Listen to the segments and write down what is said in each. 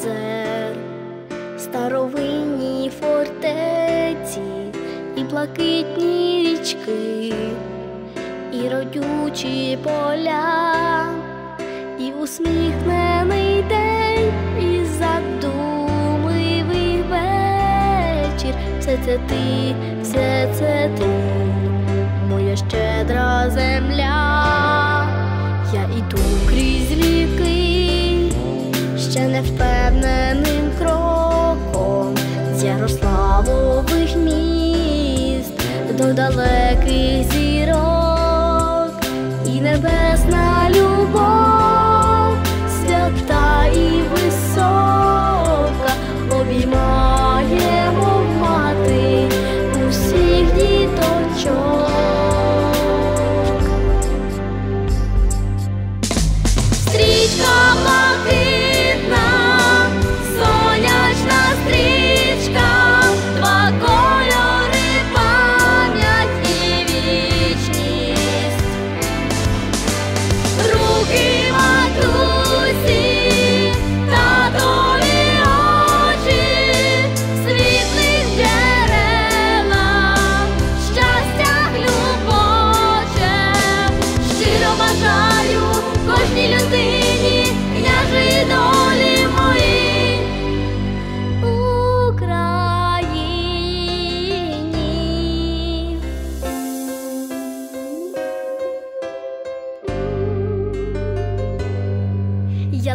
озер, старовинні фортеці і блакитні річки, і родючі поля, і усміхнений день, і задумливий вечір. Все це ти, все це ти, моя щедра земля. Ще невпевненим кроком з Ярославових міст до далеких зірок. І небесна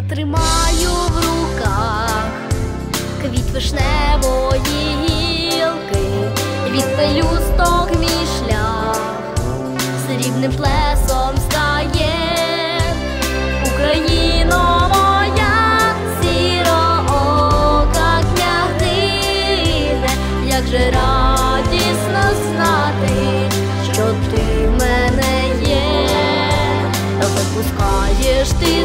тримаю в руках квіт вишневої гілки, від пелюсток мій шлях. Срібним плесом стає Україно як же радісно знати, що ти в мене є, випускаєш ти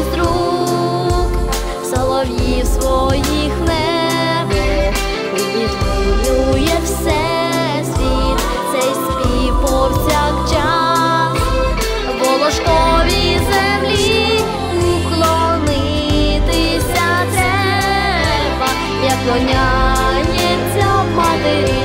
снів своїх небе відхилює все світ, цей спів повсякчас, волошковій землі уклонитися треба, як лоняється матері.